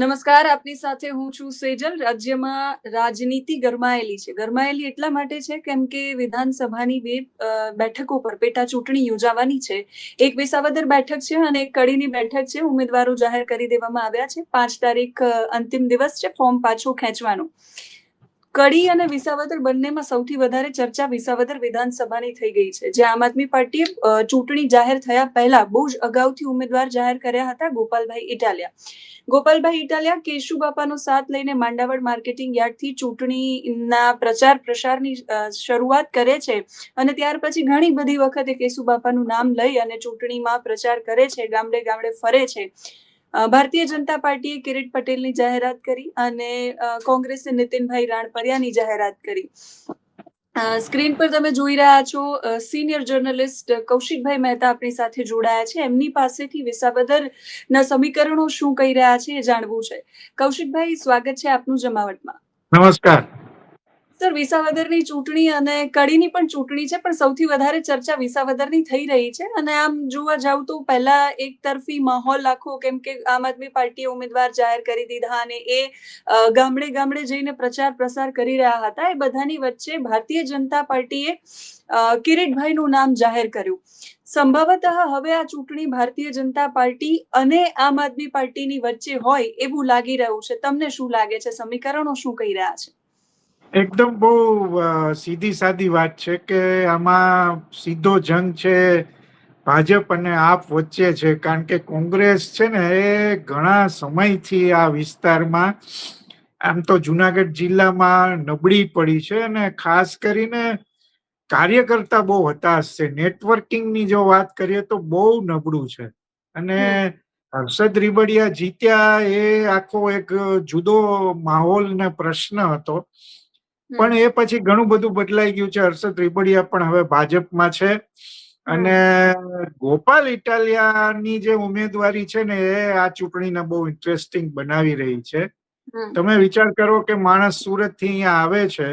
નમસ્કાર, આપની સાથે હું છું સેજલ. રાજ્યમાં રાજનીતિ ગરમાયેલી છે. ગરમાયેલી એટલા માટે છે કેમ કે વિધાનસભાની બે બેઠકો પર પેટા ચૂંટણી યોજાવાની છે. એક વિસાવદર બેઠક છે અને એક કડીની બેઠક છે. ઉમેદવારો જાહેર કરી દેવામાં આવ્યા છે. પાંચ તારીખ અંતિમ દિવસ છે. ફોર્મ પાછું ખેંચવાનું. કડી અને વિસાવદર બંનેમાં સૌથી વધારે ચર્ચા વિસાવદર વિધાનસભાની થઈ ગઈ છે. જે આમ આદમી પાર્ટીએ ચૂંટણી જાહેર થયા પહેલા બહુ જ અગાઉથી ઉમેદવાર જાહેર કર્યા હતા ગોપાલભાઈ ઇટાલિયા. ગોપાલભાઈ ઇટાલિયા કેશુ બાપાનો સાથ લઈને માંડાવડ માર્કેટિંગ યાર્ડથી ચૂંટણીના પ્રચાર પ્રસારની શરૂઆત કરે છે અને ત્યાર પછી ઘણી બધી વખતે કેશુ બાપાનું નામ લઈ અને ચૂંટણીમાં પ્રચાર કરે છે, ગામડે ગામડે ફરે છે. ભારતીય જનતા પાર્ટીએ કિરીટ પટેલની જાહેરાત કરી અને કોંગ્રેસે નીતિનભાઈ રાણપરિયાની જાહેરાત કરી. સ્ક્રીન પર તમે જોઈ રહ્યા છો સિનિયર જર્નલિસ્ટ કૌશિકભાઈ મહેતા આપણી સાથે જોડાયા છે. એમની પાસેથી વિસાવદરના સમીકરણો શું કહી રહ્યા છે એ જાણવું છે. કૌશિકભાઈ, સ્વાગત છે આપનું જમાવટમાં. નમસ્કાર. સર વિસાવદરની ચૂંટણી અને કડીની પણ ચૂંટણી છે, પણ સૌથી વધારે ચર્ચા વિસાવદરની થઈ રહી છે. અને આમ જોવા જાવ તો પહેલા એક તરફી માહોલ આખો, કેમ કે આમ આદમી પાર્ટીએ ઉમેદવાર જાહેર કરી દીધા અને એ ગામડે ગામડે જઈને પ્રચાર પ્રસાર કરી રહ્યા હતા. એ બધાની વચ્ચે ભારતીય જનતા પાર્ટીએ કિરીટભાઈનું નામ જાહેર કર્યું. સંભવતઃ હવે આ ચૂંટણી ભારતીય જનતા પાર્ટી અને આમ આદમી પાર્ટીની વચ્ચે હોય એવું લાગી રહ્યું છે. તમને શું લાગે છે? સમીકરણો શું કહી રહ્યા છે? એકદમ બહુ સીધી સાદી વાત છે કે આમાં સીધો જંગ છે, ભાજપ અને આપ વચ્ચે છે. કારણ કે કોંગ્રેસ છે ને, એ ઘણા સમયથી આ વિસ્તારમાં, આમ તો જુનાગઢ જિલ્લામાં નબળી પડી છે અને ખાસ કરીને કાર્યકર્તા બહુ હતાશ છે. નેટવર્કિંગની જો વાત કરીએ તો બહુ નબળું છે. અને હર્ષદ રીબડિયા જીત્યા એ આખો એક જુદો માહોલ ને પ્રશ્ન હતો. પણ એ પછી ઘણું બધું બદલાઈ ગયું છે. હર્ષદ ત્રિપડિયા પણ હવે ભાજપમાં છે. અને ગોપાલ ઇટાલિયાની જે ઉમેદવારી છે ને એ આ ચૂંટણીને બહુ ઇન્ટરેસ્ટિંગ બનાવી રહી છે. તમે વિચાર કરો કે માણસ સુરતથી અહીંયા આવે છે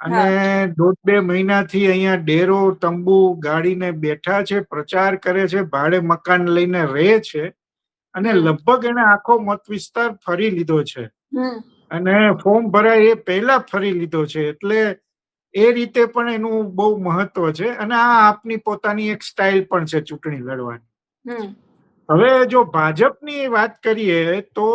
અને દોઢ બે મહિનાથી અહીંયા ડેરો તંબુ ગાડીને બેઠા છે પ્રચાર કરે છે ભાડે મકાન લઈને રહે છે અને લગભગ એને આખો મત વિસ્તાર ફરી લીધો છે. અને ફોર્મ ભરાય એ પહેલા ફરી લીધો છે એટલે એ રીતે પણ એનું બહુ મહત્વ છે અને આ આપની પોતાની એક સ્ટાઇલ પણ છે ચૂંટણી લડવાની. હવે જો ભાજપની વાત કરીએ તો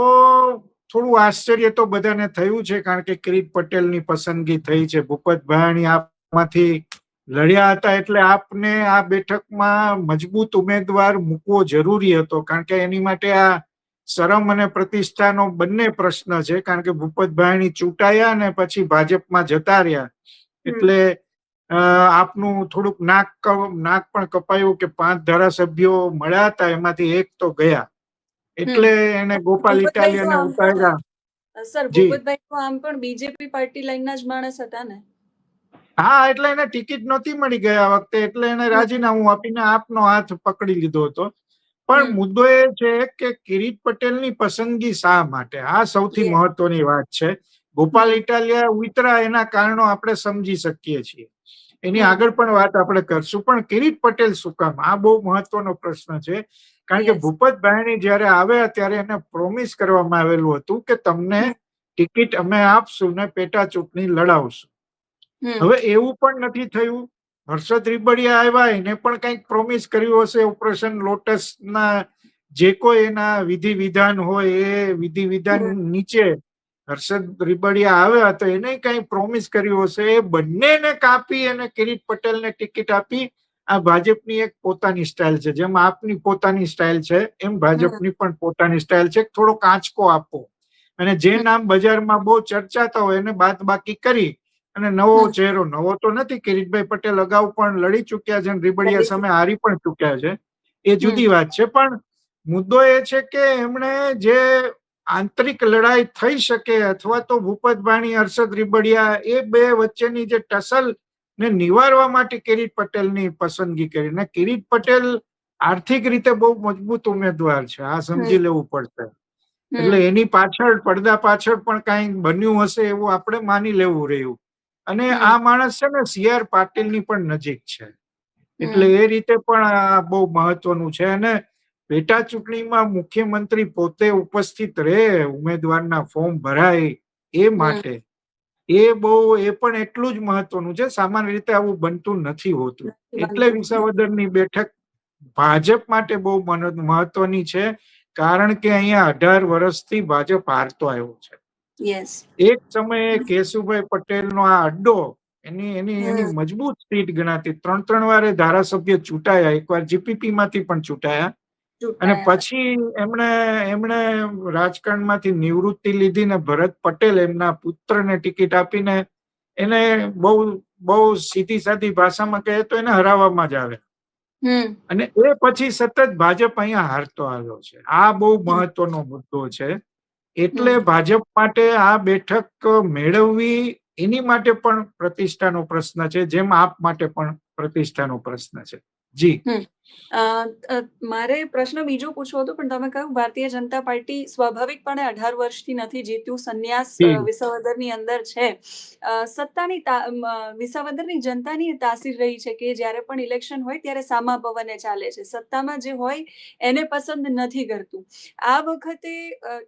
થોડું આશ્ચર્ય તો બધાને થયું છે કારણ કે કિરીટ પટેલની પસંદગી થઈ છે ભૂપત ભાયાણી આપમાંથી લડ્યા હતા એટલે આપને આ બેઠકમાં મજબૂત ઉમેદવાર મૂકવો જરૂરી હતો કારણ કે એની માટે આ શરમ અને પ્રતિષ્ઠાનો બંને પ્રશ્ન છે કારણ કે ભૂપતભાઈ ભાયાણી ચૂંટાયા ને પછી ભાજપમાં જતા રહ્યા. એટલે આપનું થોડુંક નાક નાક પણ કપાયું કે પાંચ ધારાસભ્યો મળ્યા હતા એમાંથી એક તો ગયા. એટલે એને ગોપાલ ઇટાલિયાને ઉતાર્યા. સર ભૂપતભાઈ તો આમ પણ બીજેપી પાર્ટી લાઈનના જ માણસ હતા ને? હા એટલે એને ટિકિટ નહોતી મળી ગયા વખતે એટલે એને રાજીનામું આપીને આપનો હાથ પકડી લીધો હતો. પણ મુદ્દો એ છે કે કિરીટ પટેલની પસંદગી શા માટે? આ સૌથી મહત્વની વાત છે. ગોપાલ ઇટાલિયા ઉતરા એના કારણો આપણે સમજી શકીએ છીએ. એની આગળ પણ વાત આપણે કરશું. પણ કિરીટ પટેલ શું કામ? આ બહુ મહત્વનો પ્રશ્ન છે. કારણ કે. ભૂપત ભાયણી જયારે આવ્યા ત્યારે એને પ્રોમિસ કરવામાં આવેલું હતું કે તમને ટિકિટ અમે આપશું ને પેટા ચૂંટણી લડાવશું હવે એવું પણ નથી થયું. હર્ષદ રીબડિયા આવ્યા એને પણ કંઈક પ્રોમિસ કર્યું હશે ઓપરેશન લોટસ ના જે કોઈ એના વિધિ વિધાન હોય એ વિધિ વિધાન નીચે હર્ષદ રીબડિયા આવ્યા તો એને કઈ પ્રોમિસ કર્યું હશે. એ બંનેને કાપી અને કિરીટ પટેલને ટિકિટ આપી. આ ભાજપની એક પોતાની સ્ટાઇલ છે. જેમ આપની પોતાની સ્ટાઇલ છે એમ ભાજપની પણ પોતાની સ્ટાઇલ છે. થોડો કાંચકો આપો. અને જે નામ બજારમાં બહુ ચર્ચાતા હોય એને બાદ બાકી કરી. અને નવો ચહેરો નવો તો નથી. કિરીટભાઈ પટેલ અગાઉ પણ લડી ચુક્યા છે અને રીબડિયા સામે હારી પણ ચુક્યા છે. એ જુદી વાત છે. પણ મુદ્દો એ છે કે એમણે જે આંતરિક લડાઈ થઈ શકે અથવા તો ભૂપત ભાણી હર્ષદ રીબડિયા એ બે વચ્ચેની જે ટસલ ને નિવારવા માટે કિરીટ પટેલની પસંદગી કરી. ને કિરીટ પટેલ આર્થિક રીતે બહુ મજબૂત ઉમેદવાર છે. આ સમજી લેવું પડશે. એટલે એની પાછળ પડદા પાછળ પણ કઈ બન્યું હશે એવું આપણે માની લેવું રહ્યું. અને આ માણસ છે ને સી આર પાટીલની પણ નજીક છે. એટલે એ રીતે પણ આ બહુ મહત્વનું છે અને પેટા ચૂંટણીમાં મુખ્યમંત્રી પોતે ઉપસ્થિત રહે ઉમેદવારના ફોર્મ ભરાય એ માટે. એ બહુ એ પણ એટલું જ મહત્વનું છે સામાન્ય રીતે આવું બનતું નથી હોતું. એટલે વિસાવદરની બેઠક ભાજપ માટે બહુ મહત્વની છે કારણ કે અહીંયા અઢાર વર્ષથી ભાજપ હારતો આવ્યો છે. એક સમયે કેશુભાઈ પટેલનો આ અડ્ડો એની એની એની મજબૂત સીટ ગણાતી ત્રણ ત્રણ વારે ધારાસભ્ય ચૂંટાયા. એકવાર જીપીપી માંથી પણ ચૂંટાયા. અને પછી એમણે એમણે રાજકારણમાંથી નિવૃત્તિ લીધી ને ભરત પટેલ એમના પુત્રને ટિકિટ આપીને એને બહુ બહુ સીધી સાધી ભાષામાં કહે તો એને હરાવવામાં જ આવે અને એ પછી સતત ભાજપ અહીંયા હારતો આવ્યો છે. આ બહુ મહત્વનો મુદ્દો છે. એટલે ભાજપ માટે આ બેઠક મેળવવી એની માટે પણ પ્રતિષ્ઠાનો પ્રશ્ન છે જેમ આપ માટે પણ પ્રતિષ્ઠાનો પ્રશ્ન છે. જી. મારે પ્રશ્ન બીજો પૂછવો હતો પણ તમે કહ્યું ભારતીય જનતા પાર્ટી સ્વાભાવિકપણે અઢાર વર્ષથી નથી જીત્યું. સંન્યાસ વિસાવદરની અંદર છે. સત્તાની વિસાવદરની જનતાની તાસીર રહી છે કે જ્યારે પણ ઇલેક્શન હોય ત્યારે સામા પવને ચાલે છે. સત્તામાં જે હોય એને પસંદ નથી કરતું. આ વખતે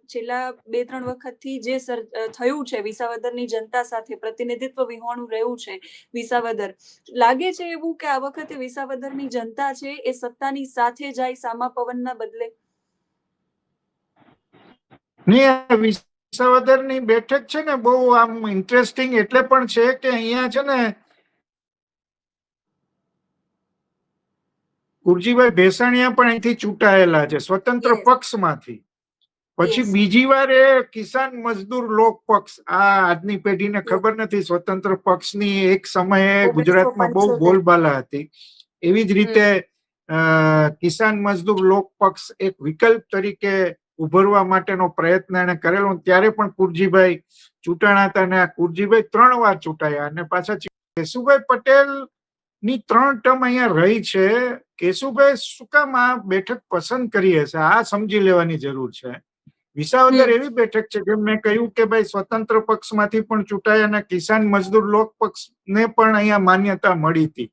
છેલ્લા બે ત્રણ વખતથી જે સર થયું છે વિસાવદરની જનતા સાથે પ્રતિનિધિત્વ વિહોણું રહ્યું છે વિસાવદર. લાગે છે એવું કે આ વખતે વિસાવદરની જનતા છે એ સત્તાની સાથે જાય સામા પવનના બદલે. વિસાવદરની બેઠક છે ને બહુ આમ ઇન્ટરેસ્ટિંગ એટલે પણ છે કે અહીંયા છે ને ગુરજીભાઈ ભેસાણીયા પણ અહીંથી ચૂંટાયેલા છે સ્વતંત્ર પક્ષમાંથી. પછી બીજી વાર એ કિસાન મજદૂર લોક પક્ષ આ આજની પેઢીને ખબર નથી સ્વતંત્ર પક્ષની એક સમયે ગુજરાતમાં બહુ 1975. બોલબાલા હતી. એવી જ રીતે કિસાન મજદૂર લોક પક્ષ એક વિકલ્પ તરીકે ઉભરવા માટેનો પ્રયત્ન એને કરેલો. ત્યારે પણ કુરજીભાઈ ચૂંટાણા હતા અને આ કુરજીભાઈ ત્રણ વાર ચૂંટાયા અને પાછા કેશુભાઈ પટેલની ત્રણ ટર્મ અહીંયા રહી છે. કેશુભાઈ શું કામ આ બેઠક પસંદ કરી હશે? આ સમજી લેવાની જરૂર છે. વિસાવદર. એવી બેઠક છે કે મેં કહ્યું કે ભાઈ સ્વતંત્ર પક્ષમાંથી પણ ચૂંટાયા અને કિસાન મજદૂર લોક પક્ષને પણ અહીંયા માન્યતા મળી હતી.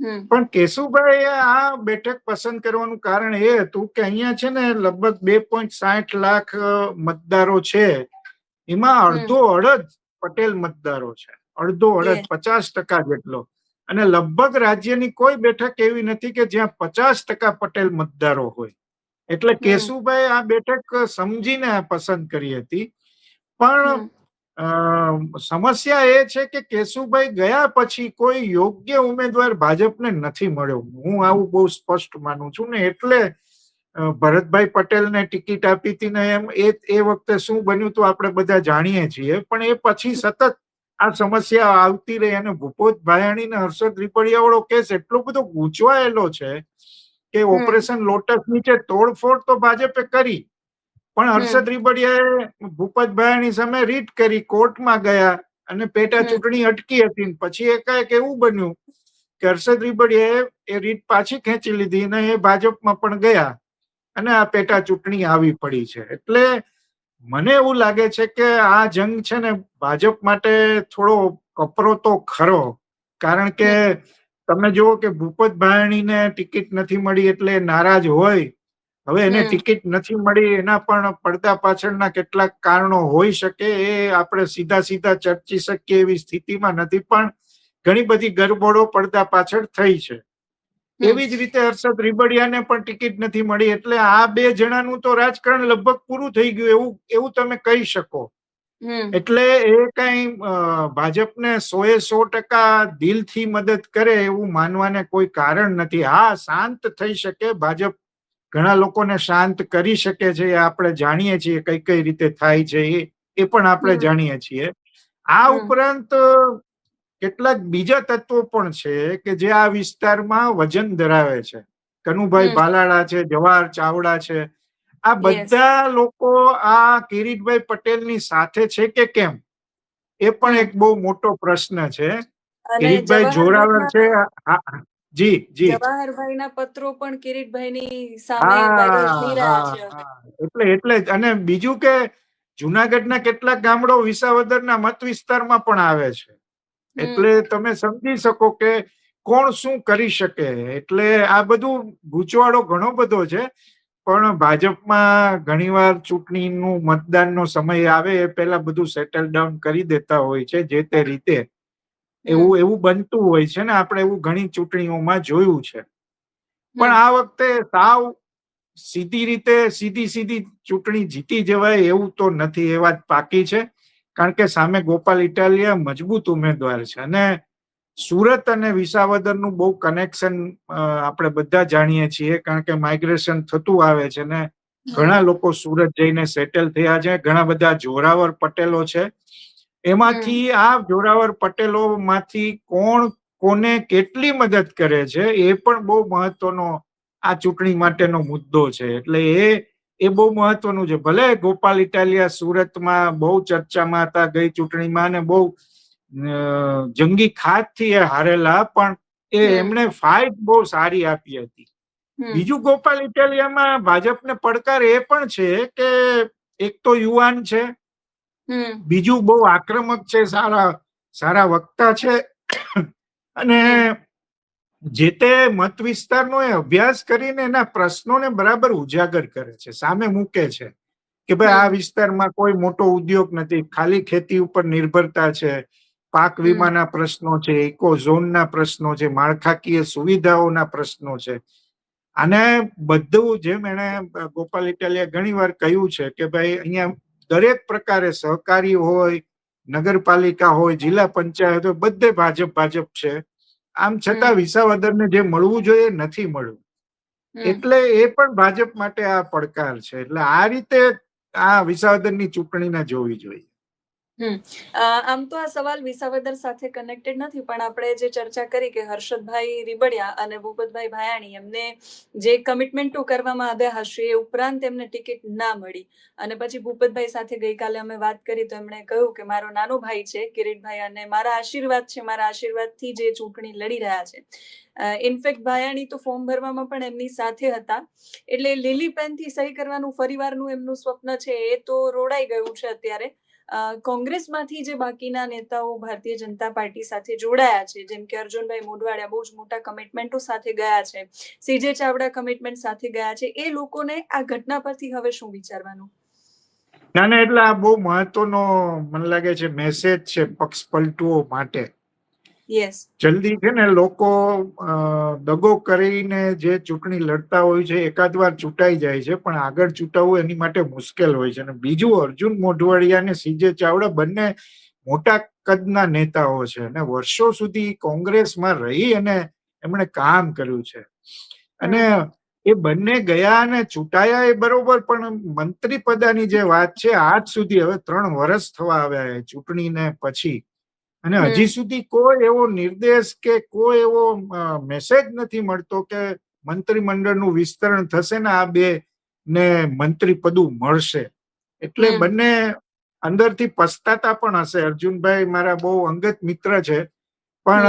પણ કેશુભાઈ આ બેઠક પસંદ કરવાનું કારણ એ હતું કે અહીંયા છે ને લગભગ બે પોઈન્ટ સાઠ લાખ મતદારો છે. એમાં અડધો અડધ પટેલ મતદારો છે. અડધો અડધ પચાસ ટકા જેટલો. અને લગભગ રાજ્યની કોઈ બેઠક એવી નથી કે જ્યાં પચાસ ટકા પટેલ મતદારો હોય. એટલે કેશુભાઈ આ બેઠક સમજીને પસંદ કરી હતી. પણ સમસ્યા એ છે કે કેશુભાઈ ગયા પછી કોઈ યોગ્ય ઉમેદવાર ભાજપને નથી મળ્યો. હું આવું બહુ સ્પષ્ટ માનું છું ને એટલે ભરતભાઈ પટેલને ટિકિટ આપી હતી ને એમ એ એ વખતે શું બન્યું તો આપણે બધા જાણીએ છીએ. પણ એ પછી સતત આ સમસ્યા આવતી રહી અને ભૂપોત ભાયાણી ને હર્ષદ રીપડિયાવાળો કેસ એટલો બધો ગૂંચવાયેલો છે કે ઓપરેશન લોટસ નીચે તોડફોડ તો ભાજપે કરી. પણ હર્ષદ રીબડિયાએ ભૂપત સામે રીટ કરી કોર્ટમાં ગયા અને પેટા ચૂંટણી અટકી હતી પછી એકાએક એવું બન્યું કે હર્ષદ રીબડિયાએ એ રીટ પાછી ખેંચી લીધી અને એ ભાજપમાં પણ ગયા અને આ પેટા ચૂંટણી આવી પડી છે. એટલે મને એવું લાગે છે કે આ જંગ છે ને ભાજપ માટે થોડો કપરો તો ખરો કારણ કે તમે જુઓ કે ભૂપત ભાયણીને ટિકિટ નથી મળી એટલે નારાજ હોય હવે એને ટિકિટ નથી મળી એના પણ પડદા પાછળના કેટલાક કારણો હોઈ શકે એ આપણે સીધા સીધા ચર્ચી શકીએ એવી સ્થિતિમાં નથી પણ ઘણી બધી ગરબડો પડદા પાછળ થઈ છે. એવી જ રીતે હર્ષદ રીબડિયાને પણ ટિકિટ નથી મળી એટલે આ બે જણાનું તો રાજકારણ લગભગ પૂરું થઈ ગયું એવું એવું તમે કહી શકો. એટલે એ કઈ ભાજપને સોએ સો ટકા દિલથી મદદ કરે એવું માનવાને કોઈ કારણ નથી. હા શાંત થઈ શકે ભાજપ ઘણા લોકોને શાંત કરી શકે છે એ આપણે જાણીએ છીએ કઈ કઈ રીતે થાય છે એ એ પણ આપણે જાણીએ છીએ. આ ઉપરાંત કેટલાક બીજા તત્વો પણ છે કે જે આ વિસ્તારમાં વજન ધરાવે છે. કનુભાઈ. ભાલાળા છે જવાહર ચાવડા છે. આ બધા લોકો આ કિરીટભાઈ પટેલની સાથે છે કે કેમ? એ પણ એક બહુ મોટો પ્રશ્ન છે. કિરીટભાઈ જોરાવર છે હા, જી જી. જવાહરભાઈના પત્રો પણ કિરીટભાઈની સામે. એટલે એટલે અને બીજું કે જુનાગઢના કેટલાક ગામડો વિસાવદરના મત વિસ્તારમાં પણ આવે છે. એટલે તમે સમજી શકો કે કોણ શું કરી શકે. એટલે આ બધું ગૂંચવાડો ઘણો બધો છે. પણ ભાજપમાં ઘણીવાર ચૂંટણીનું મતદાનનો સમય આવે એ પહેલા બધું સેટલ ડાઉન કરી દેતા હોય છે જે તે રીતે. એવું એવું બનતું હોય છે ને આપણે એવું ઘણી ચૂંટણીઓમાં જોયું છે. પણ આ વખતે સાવ સીધી રીતે સીધી સીધી ચૂંટણી જીતી જવાય એવું તો નથી એ વાત પાકી છે. કારણ કે સામે ગોપાલ ઇટાલિયા મજબૂત ઉમેદવાર છે અને સુરત અને વિસાવદરનું બહુ કનેક્શન આપણે બધા જાણીએ છીએ કારણ કે માઇગ્રેશન થતું આવે છે ને ઘણા લોકો સુરત જઈને સેટલ થયા છે ઘણા બધા જોરાવર પટેલો છે. એમાંથી આ જોરાવર પટેલો માંથી કોણ કોને કેટલી મદદ કરે છે એ પણ બહુ મહત્વનો આ ચૂંટણી માટેનો મુદ્દો છે. એટલે એ એ બહુ મહત્વનું છે. ભલે ગોપાલ ઇટાલિયા સુરતમાં બહુ ચર્ચામાં હતા ગઈ ચૂંટણીમાં અને બહુ જંગી ખાતથી એ હારેલા પણ એ એમણે ફાઇટ બહુ સારી આપી હતી. બીજું ગોપાલ ઇટાલિયામાં ભાજપને પડકાર એ પણ છે કે એક તો યુવાન છે બીજું બહુ આક્રમક છે સારા સારા વક્તા છે. અને જે તે મત વિસ્તારનો એ અભ્યાસ કરીને એના પ્રશ્નોને બરાબર ઉજાગર કરે છે. સામે મૂકે છે કે ભાઈ આ વિસ્તારમાં કોઈ મોટો ઉદ્યોગ નથી. ખાલી ખેતી ઉપર નિર્ભરતા છે. પાક વીમાના પ્રશ્નો છે ઇકો ઝોનના પ્રશ્નો છે માળખાકીય સુવિધાઓના પ્રશ્નો છે. અને બધું જેમ એને ગોપાલ ઇટાલિયા ઘણી વાર કહ્યું છે કે ભાઈ અહીંયા દરેક પ્રકારે સહકારી હોય નગરપાલિકા હોય જિલ્લા પંચાયત હોય બધે ભાજપ ભાજપ છે. આમ છતાં વિસાવદરને જે મળવું જોઈએ નથી મળ્યું એટલે એ પણ ભાજપ માટે આ પડકાર છે. એટલે આ રીતે આ વિસાવદરની ચૂંટણીને જોવી જોઈએ. આમ તો આ સવાલ વિસાવદર સાથે કનેક્ટેડ નથી, પણ આપણે જે ચર્ચા કરી કે હર્ષદભાઈ રીબડિયા અને ભૂપતભાઈ ભાયાણી, એમને જે કમિટમેન્ટો કરવામાં આવ્યા હશે એ ઉપરાંત એમને ટિકિટ ના મળી. અને પછી ભૂપતભાઈ સાથે ગઈકાલે અમે વાત કરી તો એમણે કહ્યું કે મારો નાનો ભાઈ છે, કિરીટભાઈ, અને મારા આશીર્વાદ છે, મારા આશીર્વાદથી જે ચૂંટણી લડી રહ્યા છે. ઇનફેક્ટ ભાયાણી તો ફોર્મ ભરવામાં પણ એમની સાથે હતા. એટલે લીલી પેનથી સહી કરવાનું, ફરીવારનું એમનું સ્વપ્ન છે એ તો રોડાઈ ગયું છે અત્યારે. કોંગ્રેસમાંથી જે બાકીના નેતાઓ ભારતીય જનતા પાર્ટી સાથે જોડાયા છે, જેમ કે અર્જુનભાઈ મોઢવાડિયા બહુ જ મોટા કમિટમેન્ટો સાથે ગયા છે, સીજે ચાવડા કમિટમેન્ટ સાથે ગયા છે, એ લોકોને આ ઘટના પરથી હવે શું વિચારવાનું? ના ના, એટલે આ બહુ મહત્વનો મને લાગે છે મેસેજ છે પક્ષ પલટુઓ માટે. જલ્દી છે ને લોકો દગો કરીને જે ચૂંટણી લડતા હોય છે એકાદ વાર ચૂંટાઈ જાય છે પણ આગળ ચૂંટાવવું એની માટે મુશ્કેલ હોય છે. અને બીજું અર્જુન મોઢવાડિયા અને સીજે ચાવડા બંને મોટા કદના નેતાઓ છે. અને વર્ષો સુધી કોંગ્રેસમાં રહી અને એમણે કામ કર્યું છે. અને એ બંને ગયા અને ચૂંટાયા એ બરોબર પણ મંત્રી પદાની જે વાત છે આજ સુધી હવે ત્રણ વર્ષ થવા આવ્યા ચૂંટણીને પછી. અને હજી સુધી કોઈ એવો નિર્દેશ કે કોઈ એવો મેસેજ નથી મળતો કે મંત્રીમંડળનું વિસ્તરણ થશે ને આ બે ને મંત્રી પદું મળશે. એટલે બંને અંદરથી પસ્તાતા પણ હશે. અર્જુનભાઈ મારા બહુ અંગત મિત્ર છે. પણ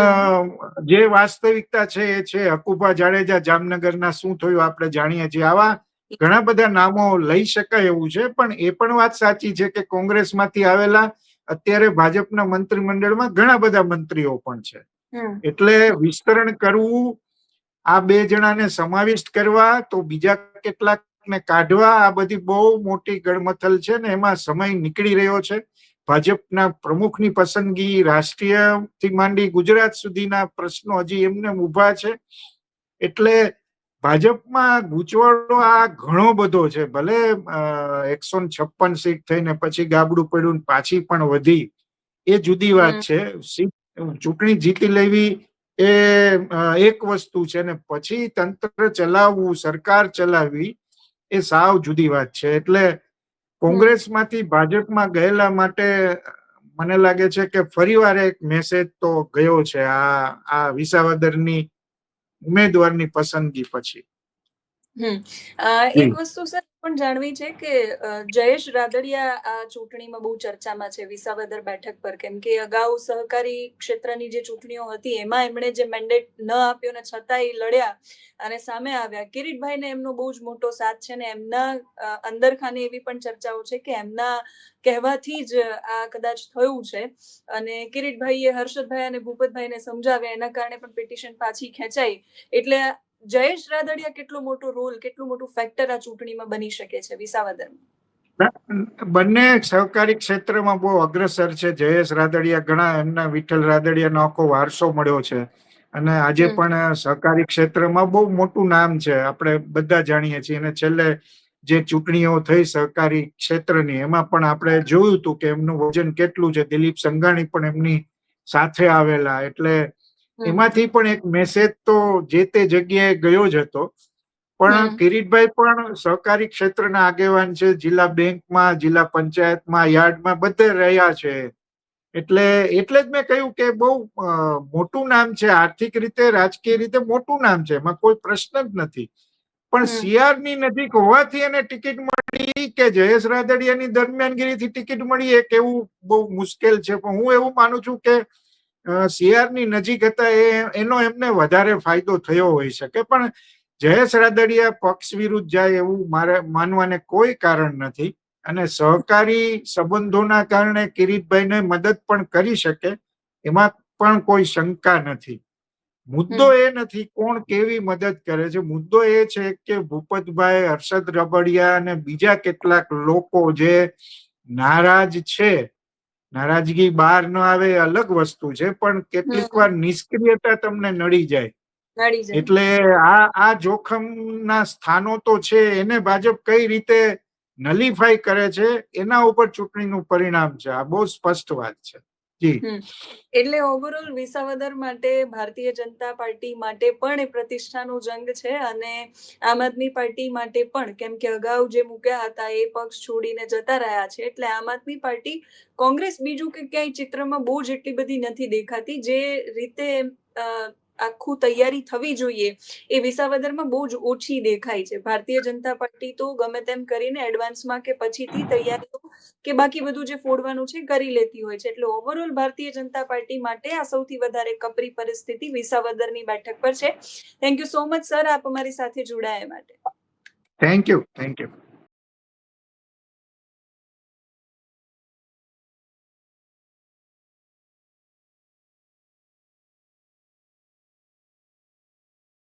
જે વાસ્તવિકતા છે એ છે. હકુભા જાડેજા જામનગરના શું થયું આપણે જાણીએ છીએ. આવા ઘણા બધા નામો લઈ શકાય એવું છે. પણ એ પણ વાત સાચી છે કે કોંગ્રેસમાંથી આવેલા અત્યારે ભાજપના મંત્રીમંડળમાં ઘણા બધા મંત્રીઓ પણ છે. એટલે વિસ્તરણ કરવું આ બે જણાને સમાવિષ્ટ કરવા તો બીજા કેટલાક ને કાઢવા આ બધી બહુ મોટી ગળમથલ છે ને એમાં સમય નીકળી રહ્યો છે. ભાજપના પ્રમુખની પસંદગી રાષ્ટ્રીયથી માંડી ગુજરાત સુધીના પ્રશ્નો હજી એમને ઊભા છે. એટલે ભાજપમાં ગૂંચવાડો આ ઘણો બધો છે. ભલે એકસો છપ્પન સીટ થઈને પછી ગાબડું પડ્યું પાછી પણ વધી એ જુદી વાત છે. સીટ ચૂંટણી જીતી લેવી એ એક વસ્તુ છે ને પછી તંત્ર ચલાવવું સરકાર ચલાવવી એ સાવ જુદી વાત છે. એટલે કોંગ્રેસમાંથી ભાજપમાં ગયેલા માટે મને લાગે છે કે ફરીવાર એક મેસેજ તો ગયો છે આ આ વિસાવદરની ઉમેદવારની પસંદગી પછી. એક વસ્તુ સર પણ જાણવી છે કે જયેશ રાદડિયા આ ચૂંટણીમાં બહુ ચર્ચામાં છે, વિસાવદર બેઠક પર. કેમ કે અગાઉ સહકારી ક્ષેત્રની જે ચૂંટણીઓ હતી, એમાં એમણે જે મેન્ડેટ ન આપ્યો ને છતાંય લડ્યા અને સામે આવ્યા. કિરીટભાઈને એમનો બહુ જ મોટો સાથ છે ને એમના અંદર ખાને એવી પણ ચર્ચાઓ છે કે એમના કહેવાથી જ આ કદાચ થયું છે. અને કિરીટભાઈએ હર્ષદભાઈ અને ભૂપતભાઈને સમજાવ્યા, એના કારણે પણ પિટિશન પાછી ખેંચાઈ. એટલે જયેશ રાદડિયા કેટલો મોટો રોલ કેટલું મોટું ફેક્ટર આ ચૂંટણીમાં બની શકે છે વિસાવદરમાં? બંને સહકારી ક્ષેત્રમાં બહુ અગ્રસર છે. જયેશ રાદડિયા ઘણા એમના વિઠ્ઠલ રાદડિયાનો આખો વારસો મળ્યો છે. અને આજે પણ સહકારી ક્ષેત્રમાં બહુ મોટું નામ છે. આપણે બધા જાણીએ છીએ. અને છેલ્લે જે ચૂંટણીઓ થઈ સહકારી ક્ષેત્રની એમાં પણ આપણે જોયું હતું કે એમનું વજન કેટલું છે. દિલીપ સંઘાણી પણ એમની સાથે આવેલા. એટલે. એમાંથી પણ એક મેસેજ તો જે તે જગ્યાએ ગયો જ હતો. પણ કિરીટભાઈ પણ સહકારી ક્ષેત્રના આગેવાન છે. જિલ્લા બેંકમાં જિલ્લા પંચાયતમાં યાર્ડમાં બધે રહ્યા છે. એટલે એટલે જ મેં કહ્યું કે બહુ મોટું નામ છે. આર્થિક રીતે રાજકીય રીતે મોટું નામ છે. એમાં કોઈ પ્રશ્ન જ નથી. પણ. સીઆરની નજીક હોવાથી એને ટિકિટ મળી કે જયેશ રાદડિયાની દરમિયાનગીરીથી ટિકિટ મળી એ કેવું બહુ મુશ્કેલ છે. પણ હું એવું માનું છું કે સીઆરની નજીક હતા એ એનો એમને વધારે ફાયદો થયો હોઈ શકે. પણ જયેશ રાદડિયા પક્ષ વિરુદ્ધ જાય એવું મારે માનવાને કોઈ કારણ નથી. અને સહકારી સંબંધોના કારણે કિરીટભાઈને મદદ પણ કરી શકે એમાં પણ કોઈ શંકા નથી. મુદ્દો એ નથી કોણ કેવી મદદ કરે છે. મુદ્દો એ છે કે ભૂપતભાઈ હર્ષદ રબડિયા અને બીજા કેટલાક લોકો જે નારાજ છે નારાજગી બહાર ન આવે અલગ વસ્તુ છે પણ કેટલીક વાર નિષ્ક્રિયતા તમને નડી જાય. એટલે આ આ જોખમના સ્થાનો તો છે એને ભાજપ કઈ રીતે નલીફાઈ કરે છે એના ઉપર ચૂંટણીનું પરિણામ છે. આ બહુ સ્પષ્ટ વાત છે. એટલે ઓવરઓલ વિસાવદર માટે ભારતીય જનતા પાર્ટી માટે પણ એ પ્રતિષ્ઠાનો જંગ છે અને આમ આદમી પાર્ટી માટે પણ, કેમ કે અગાઉ જે મૂક્યા હતા એ પક્ષ છોડીને જતા રહ્યા છે, એટલે આમ આદમી પાર્ટી કોંગ્રેસ બીજું કે ક્યાંય ચિત્રમાં બહુ જ એટલી બધી નથી દેખાતી, જે રીતે આખું તૈયારી થવી જોઈએ એ વિસાવદરમાં બહુ જ ઓછી દેખાય છે. ભારતીય જનતા પાર્ટી તો ગમે તેમ કરીને એડવાન્સમાં કે પછીથી તૈયારીઓ કે બાકી બધું જે ફોડવાનું છે કરી લેતી હોય છે. એટલે ઓવરઓલ ભારતીય જનતા પાર્ટી માટે આ સૌથી વધારે કપરી પરિસ્થિતિ વિસાવદરની બેઠક પર છે. Thank you so much sir આપ અમારી સાથે જોડાયા માટે. Thank you thank you